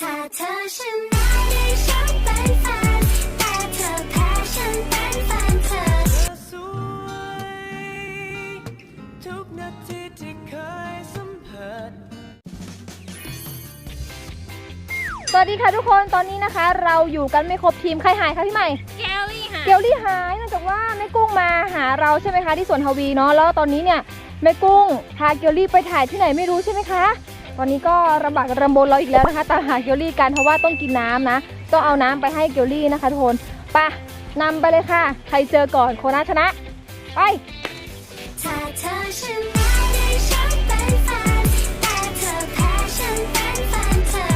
ถ้าเธอชนะได้ฉันเป็นแฟนแต่เธอแพ้ฉันเป็นแฟนเธอสวยทุกนาทีที่เคยสัมผัส สวัสดีค่ะทุกคนตอนนี้นะคะ เราอยู่กันไม่ครบทีมใครหายคะพี่ใหม่แกลลี่ค่ะ เกลลี่หายเนื่องจากว่าแม่กุ้งมาหาเราใช่ไหมคะที่สวนทวีเนาะแล้วตอนนี้เนี่ยแม่กุ้งพาเกลลี่ไปถ่ายที่ไหนไม่รู้ใช่ไหมคะ ตอนนี้ก็ลำบากลำบนเราอีกแล้วนะคะตามหาเกลลี่กันเพราะว่าต้องกินน้ำนะต้องเอาน้ำไปให้เกลลี่นะคะทุกคนไปะนำไปเลยค่ะ ใครเจอก่อนโคนน่าชนะ ไปถ้าเธอชนะได้ฉันเป็นแฟนแต่เธอแพ้ฉันเป็นแฟนเธอ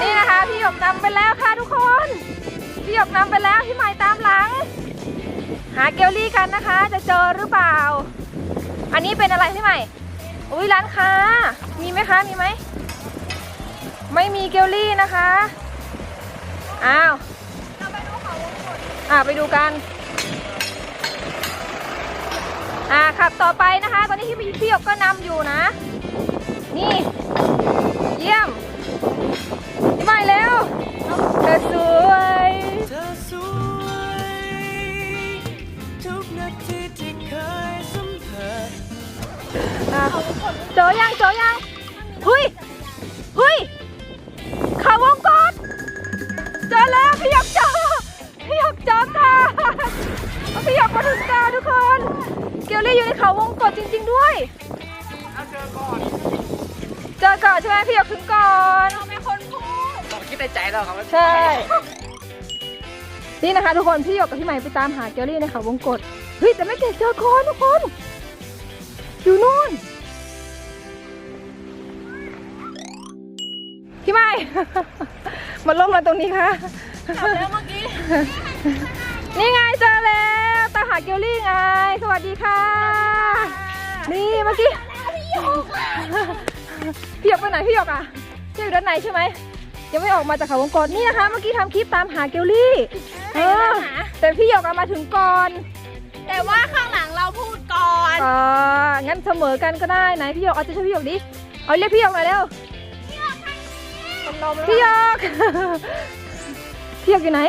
นี่นะคะพี่หยกนำไปแล้วค่ะทุกคน พี่หยกนำไปแล้วพี่ใหม่ตามหลัง หาเกลลี่กันนะคะ จะเจอหรือเปล่า อันนี้เป็นอะไรพี่ใหม่ อุ้ยร้านค้า มีไหมคะ มีไหม ไม่มีเกลลี่นะคะ อ้าวอ่าไปดูกัน อ่าขับต่อไปนะคะ ตอนนี้พี่พี่หยกก็นำอยู่นะ นี่ เยี่ยมพี่ใหม่เร็ว เจอยังเจอยังเฮ้ยเฮ้ยเขาวงกตเจอแล้วพี่หยกเจอพี่หยกเจอกันพี่หยกมาถึงกันทุกคน เกลลี่อยู่ในเขาวงกตจริง ๆด้วยเจอก่อนเจอก่อนใช่ไหมพี่หยกถึงก่อนเราเป็นคนพูดต้องคิดในใจเราครับใช่นี่นะคะทุกคนพี่หยกกับพี่ใหม่ไปตามหาเกลลี่ในเขาวงกตเฮ้ยแต่ไม่เก่งเจอก่อนทุกคนอยู่นู่น พี่ใหม่มาล่มมาตรงนี้ค่ะแล้วเมื่อกี้ นี่ไงเจอแล้วตามหาเกลลี่ไง สวัสดีค่ะ นี่เมื่อกี้ พี่หยกไปไหนพี่หยกอะพี่หยกอยู่ด้านในใช่ไหมยังไม่ออกมาจากเขาวงกตนี่นะคะ เมื่อกี้ทำคลิปตามหาเกลลี่ เออ แต่พี่หยกเอามาถึงก่อน แต่ว่าข้างหลังเราพูดก่อน อ่างั้นเสมอกันก็ได้ไหนพี่หยกเอาใจะช่วยพี่หยกดิ เอาเรียกพี่หยกหน่อยเร็ว พี่หยก พี่หยกอยู่ไหน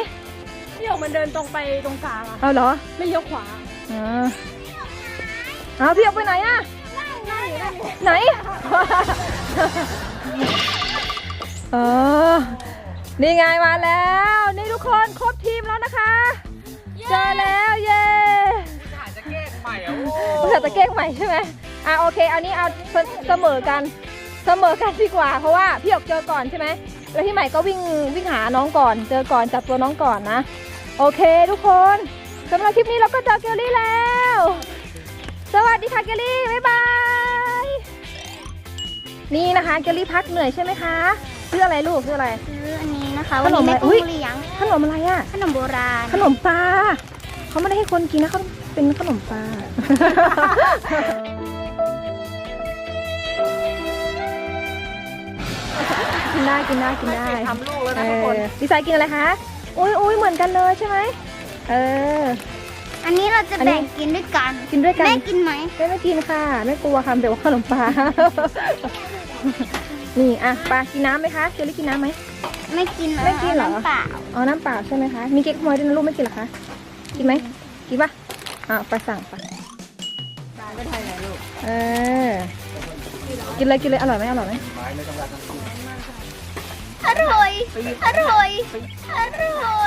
พี่หยกมันเดินตรงไปตรงกลางอะเอาเหรอไม่เลี้ยวขวาอ่าเอาพี่หยกไปไหนอะ ไหน เออ นี่ไงมาแล้ว นี่ทุกคนครบทีมแล้วนะคะ เจอแล้วเย้อาจจะแก้ใหม่อะภาษาตะเก้งใหม่ใช่ไหมอะโอเค อันนี้เอาเสมอกัน เสมอกันดีกว่า เพราะว่าพี่หยกเจอก่อนใช่ไหมแล้วพี่ใหม่ก็วิ่งวิ่งหาน้องก่อน เจอก่อนจับตัวน้องก่อนนะ โอเคทุกคนสำหรับคลิปนี้เราก็เจอเกลลี่แล้ว สวัสดีค่ะเกลลี่บ๊ายบายนี่นะคะเกลลี่พักเหนื่อยใช่ไหมคะชื่ออะไรลูกชื่ออะไรซื้ออันนี้นะคะขวันนมนี้แม่อะไรอุ๊กุ้ยงเลี้ยงขนมอะไรอะขนมโบราณ ขนมปลาเขาไม่ได้ให้คนกินนะเขาเป็นขนมปลา กินได้กินได้กินได้ทำลูกแล้วเอนะทุกคนอดีไซน์กินอะไรคะอุ้ยอุ้ยเหมือนกันเลยใช่ไหมเออ อันนี้เราจะอันนี้ แบ่งกินด้วยกัน กินด้วยกันแม่กินไหมไม่ไม่กินค่ะไม่กลัวค่ะเดี๋ยวว่าขนมปลา นี่อะปลากินน้ำไหมคะเจลลี่กินน้ำไหม ไม่กินนะไม่กินเหรอำเปล่าอ๋อน้ำเปล่าใช่ไหมคะ มีเก๊กฮวยด้วยนะลูกไม่กินเหรอคะ กินไหมกินปะอ่าไปสั่งไปเออ กินเลยกินเลยอร่อยไหมอร่อยไหมอ ร่อย อร่อย อร่อย